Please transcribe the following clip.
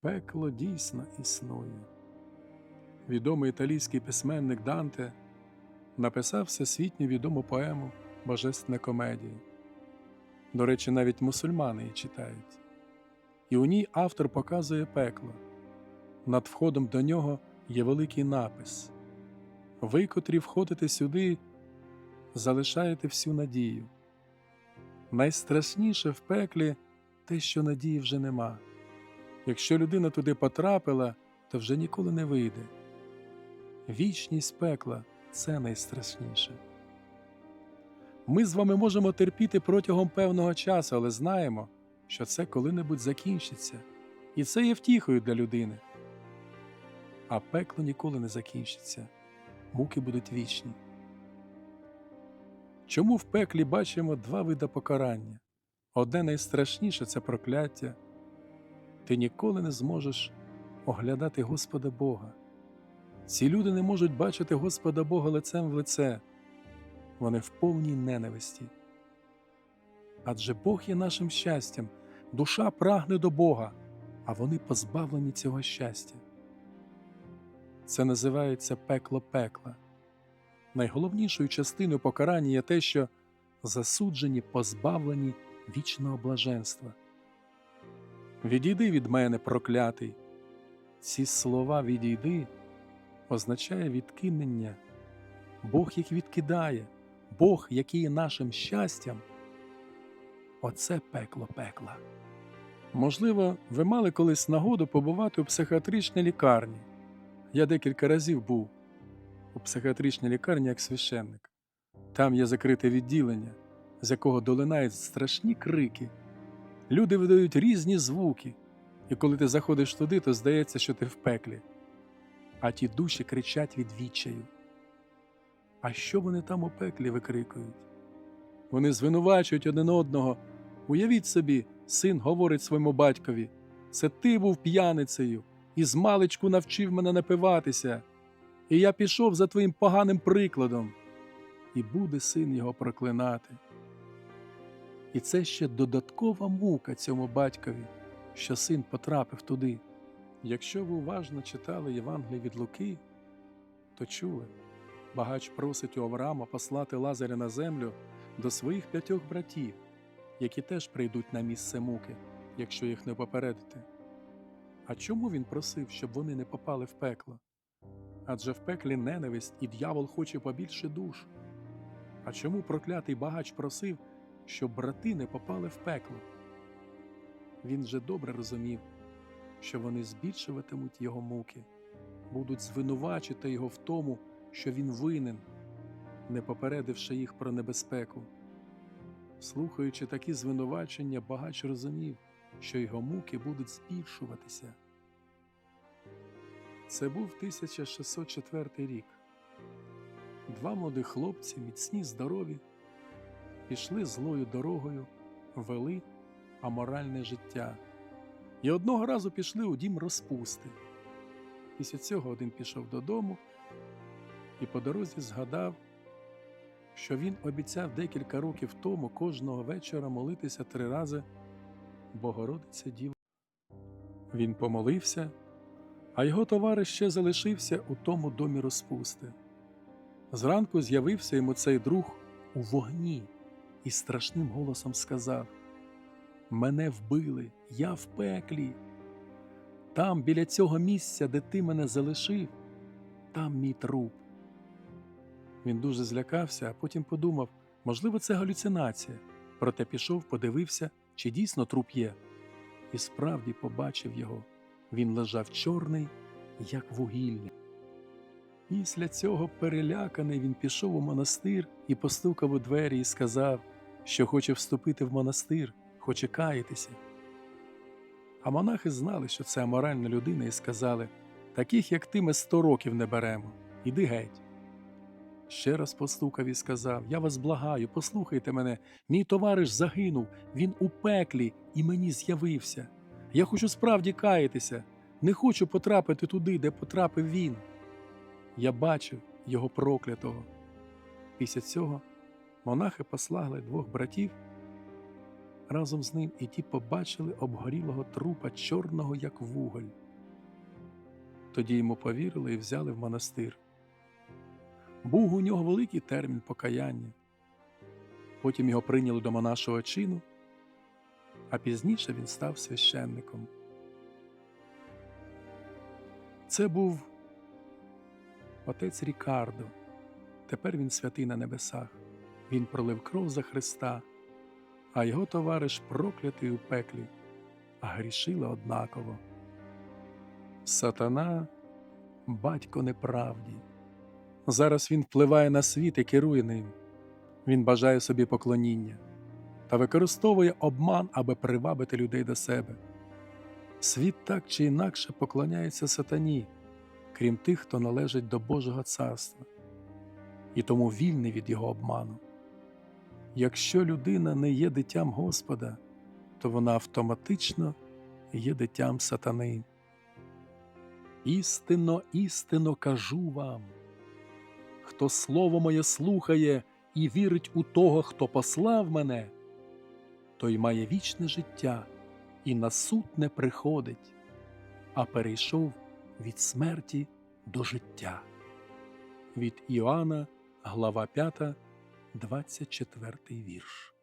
Пекло дійсно існує. Відомий італійський письменник Данте написав всесвітньо відому поему Божественна комедія. До речі, навіть мусульмани її читають. І у ній автор показує пекло. Над входом до нього є великий напис. Ви, котрі входите сюди, залишаєте всю надію. Найстрашніше в пеклі те, що надії вже нема. Якщо людина туди потрапила, то вже ніколи не вийде. Вічність пекла це найстрашніше. Ми з вами можемо терпіти протягом певного часу, але знаємо, що це коли-небудь закінчиться, і це є втіхою для людини. А пекло ніколи не закінчиться, муки будуть вічні. Чому в пеклі бачимо два види покарання? Одне найстрашніше це прокляття. Ти ніколи не зможеш оглядати Господа Бога. Ці люди не можуть бачити Господа Бога лицем в лице, вони в повній ненависті. Адже Бог є нашим щастям, душа прагне до Бога, а вони позбавлені цього щастя. Це називається пекло пекла. Найголовнішою частиною покарання є те, що засуджені позбавлені вічного блаженства. Відійди від мене, проклятий. Ці слова відійди означає відкинення. Бог їх відкидає, Бог, який є нашим щастям. Оце пекло пекла. Можливо, ви мали колись нагоду побувати у психіатричній лікарні. Я декілька разів був у психіатричній лікарні як священник. Там є закрите відділення, з якого долинають страшні крики. Люди видають різні звуки, і коли ти заходиш туди, то здається, що ти в пеклі. А ті душі кричать від відчаю. А що вони там у пеклі викрикують? Вони звинувачують один одного. Уявіть собі, син говорить своєму батькові: це ти був п'яницею і з маличку навчив мене напиватися, і я пішов за твоїм поганим прикладом. І буде син його проклинати. І це ще додаткова мука цьому батькові, що син потрапив туди. Якщо ви уважно читали Євангеліє від Луки, то чули, багач просить у Авраама послати Лазаря на землю до своїх п'ятьох братів, які теж прийдуть на місце муки, якщо їх не попередити. А чому він просив, щоб вони не попали в пекло? Адже в пеклі ненависть і дьявол хоче побільше душ. А чому проклятий багач просив, щоб брати не попали в пекло? Він же добре розумів, що вони збільшуватимуть його муки, будуть звинувачити його в тому, що він винен, не попередивши їх про небезпеку. Слухаючи такі звинувачення, багач розумів, що його муки будуть збільшуватися. Це був 1604 рік. Два молодих хлопці, міцні, здорові, пішли злою дорогою, вели аморальне життя. І одного разу пішли у дім розпусти. Після цього один пішов додому і по дорозі згадав, що він обіцяв декілька років тому кожного вечора молитися три рази Богородиця Діва. Він помолився, а його товариш ще залишився у тому домі розпусти. Зранку з'явився йому цей друг у вогні і страшним голосом сказав: Мене вбили, я в пеклі. Там, біля цього місця, де ти мене залишив, там мій труп. Він дуже злякався, а потім подумав, можливо, це галюцинація. Проте пішов, подивився, чи дійсно труп є. І справді побачив його. Він лежав чорний, як вугілля. Після цього переляканий він пішов у монастир і постукав у двері і сказав, що хоче вступити в монастир, хоче каятися. А монахи знали, що це аморальна людина, і сказали таких, як ти, ми сто років не беремо. Іди геть. Ще раз постукав і сказав: Я вас благаю, послухайте мене, мій товариш загинув, він у пеклі і мені з'явився. Я хочу справді каятися, не хочу потрапити туди, де потрапив він. Я бачив його проклятого. Після цього монахи послали двох братів разом з ним, і ті побачили обгорілого трупа, чорного, як вуголь. Тоді йому повірили і взяли в монастир. Був у нього великий термін покаяння. Потім його прийняли до монашого чину, а пізніше він став священником. Це був отець Рікардо. Тепер він святий на небесах. Він пролив кров за Христа, а його товариш проклятий у пеклі, а грішили однаково. Сатана батько неправді. Зараз він впливає на світ і керує ним. Він бажає собі поклоніння та використовує обман, аби привабити людей до себе. Світ так чи інакше поклоняється сатані, крім тих, хто належить до Божого царства, і тому вільний від його обману. Якщо людина не є дитям Господа, то вона автоматично є дитям сатани. Істинно, істинно кажу вам, хто слово моє слухає і вірить у того, хто послав мене, той має вічне життя і на суд не приходить, а перейшов від смерті до життя. Від Іоанна, глава 5, 24 вірш.